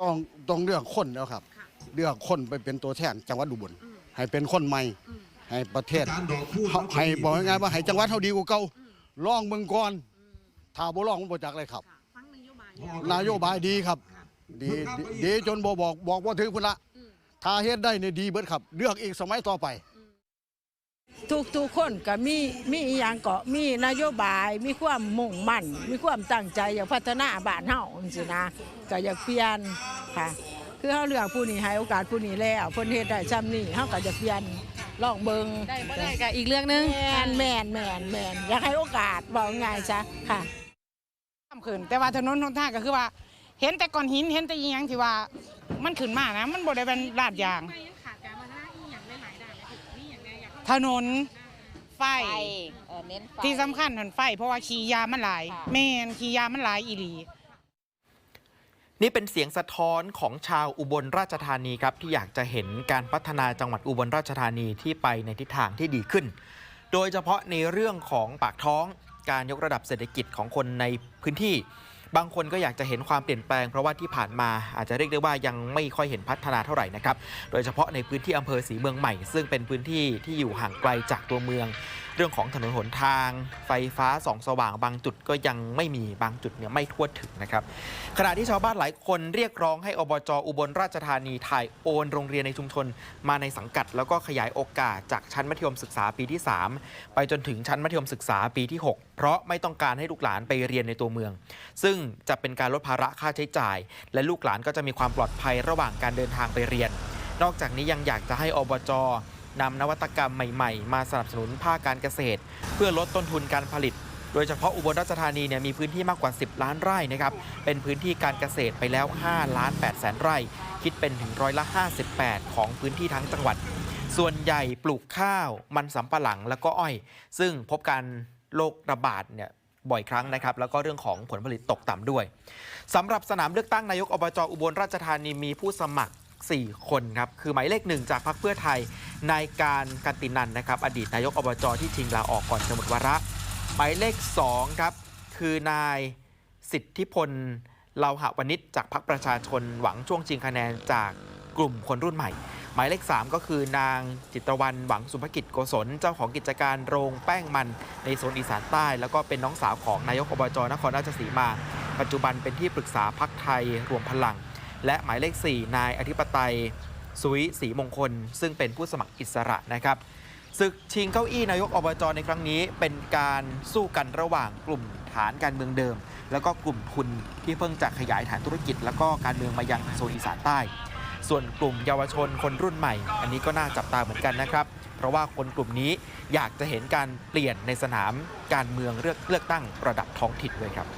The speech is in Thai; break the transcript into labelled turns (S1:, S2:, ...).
S1: ต้องต้องเลือกคนแล้วครับ
S2: ค่ะ
S1: เลือกคนไปเป็นตัวแทนจังหวัดอุบล
S2: อืม
S1: ให้เป็นคนใหม่
S2: อืม
S1: ให้ประเทศ
S3: การดอกพูด
S1: เขาให้บอกง่ายๆว่าให้จังหวัดเฮาดีกว่าเก่า
S2: อืม
S1: ลองเมืองก่อน
S2: อืม
S1: ถ้าบ่ลองมันบ่จักเลยครับ
S2: ค่ะฟังนโยบายแล้ว
S1: นโยบายดีครับดีดีดีจนบ่บอกบอกว่าถึงพุ่นละ
S2: อืม
S1: ถ้าเฮ็ดได้เนี่ยดีเบิดครับ เลือกอีกสมัยต่อไป
S4: ทุกทุกๆคนก็มีมีอหย่างก็มีนโยบายมีความมุ่งมั่น มีความตั้งใจอยากพัฒนาบ้านเฮาจังซี่นะก็อยากเปลี่ยนค่ะ คือเฮาเลือกผู้นี้ให้โอกาสผู้นี้แล้วเพิ่นเฮ็ดได้ซ้ำนี้เฮาก็อยากเปลี่ยนลองเบิ่ง
S5: ได้บ่ได้ก็อีกเรื่องหนึง
S4: แม่นแม่นแม่นแม่นอยากให้โอกาสบอกง่ายซะค่ะ
S6: ทำขึ้นแต่ว่าถนนหนทางก็คือว่า เห็นแต่ก้อนหินเห็นแต่อีหยังที่ว่ามันขึ้นมานะ มันบ่ได้เป็นลาดยาง ถนนไฟ
S5: ไฟเออเน้นไฟ
S6: ที่สำคัญถนนไฟ เพราะว่าขี่ยามันหลาย
S5: ค่ะ
S6: แม่นขี่ยามันหลายอีหลี
S7: นี่เป็นเสียงสะท้อนของชาวอุบลราชธานีครับ ที่อยากจะเห็นการพัฒนาจังหวัดอุบลราชธานีที่ไปในทิศทางที่ดีขึ้น โดยเฉพาะในเรื่องของปากท้องการยกระดับเศรษฐกิจของคนในพื้นที่ บางคนก็อยากจะเห็นความเปลี่ยนแปลงเพราะว่าที่ผ่านมาอาจจะเรียกได้ว่ายังไม่ค่อยเห็นพัฒนาเท่าไหร่นะครับ โดยเฉพาะในพื้นที่อำเภอสีเมืองใหม่ ซึ่งเป็นพื้นที่ที่อยู่ห่างไกลจากตัวเมือง รื่องของถนนหนทาง ไฟฟ้าส่องสว่างบางจุดก็ยังไม่มีบางจุดเนี่ยไม่ทั่วถึงนะครับขณะที่ชาวบ้านหลายคนเรียกร้องให้อบจอุบลราชธานีถ่ายโอนโรงเรียนในชุมชนมาในสังกัด แล้วก็ขยายโอกาสจากชั้นมัธยมศึกษาปีที่ 3 ไปจนถึงชั้นมัธยมศึกษาปีที่ 6 เพราะไม่ต้องการให้ลูกหลานไปเรียนในตัวเมือง ซึ่งจะเป็นการลดภาระค่าใช้จ่าย และลูกหลานก็จะมีความปลอดภัยระหว่างการเดินทางไปเรียน นอกจากนี้ยังอยากจะให้อบจ นำนวัตกรรมใหม่ๆ มาสนับสนุนภาคการเกษตร เพื่อลดต้นทุนการผลิต โดยเฉพาะอุบลราชธานีเนี่ยมีพื้นที่มากกว่า 10 ล้านไร่นะครับ เป็นพื้นที่การเกษตรไปแล้ว 5 ล้าน8แสนไร่ คิดเป็นถึงร้อยละ 58 ของพื้นที่ทั้งจังหวัด ส่วนใหญ่ปลูกข้าว มันสำปะหลังแล้วก็อ้อย ซึ่งพบการโรคระบาดเนี่ยบ่อยครั้งนะครับ แล้วก็เรื่องของผลผลิตตกต่ำด้วยสำหรับสนามเลือกตั้งนายกอบจอุบลราชธานีมีผู้สมัคร 4 คนครับ คือหมายเลขหนึ่งจากพรรคเพื่อไทยนายการกันตินันนะครับ อดีตนายกอบจที่ชิงลาออกก่อนจะหมดวาระ หมายเลข2ครับ คือนายสิทธิพลเลาหะวณิชจากพรรคประชาชนหวังช่วงชิงคะแนนจากกลุ่มคนรุ่นใหม่ หมายเลข 3 ก็คือนางจิตรวรรณหวังสุภกิจโกศลเจ้าของกิจการโรงแป้งมันในโซนอีสานใต้ แล้วก็เป็นน้องสาวของนายกอบจนครราชสีมา ปัจจุบันเป็นที่ปรึกษาพักไทยรวมพลัง และหมายเลข 4 นายอธิปไตยสุวิศรีมงคล ซึ่งเป็นผู้สมัครอิสระนะครับศึกชิงเก้าอี้นายกอบจในครั้งนี้ เป็นการสู้กันระหว่างกลุ่มฐานการเมืองเดิม แล้วก็กลุ่มทุนที่เพิ่งจะขยายฐานธุรกิจ แล้วก็การเมืองมายังโซนอีสานใต้ ส่วนกลุ่มเยาวชนคนรุ่นใหม่ อันนี้ก็น่าจับตาเหมือนกันนะครับ เพราะว่าคนกลุ่มนี้อยากจะเห็นการเปลี่ยนในสนามการเมืองเลือกเลือกตั้งระดับท้องถิ่นด้วยครับ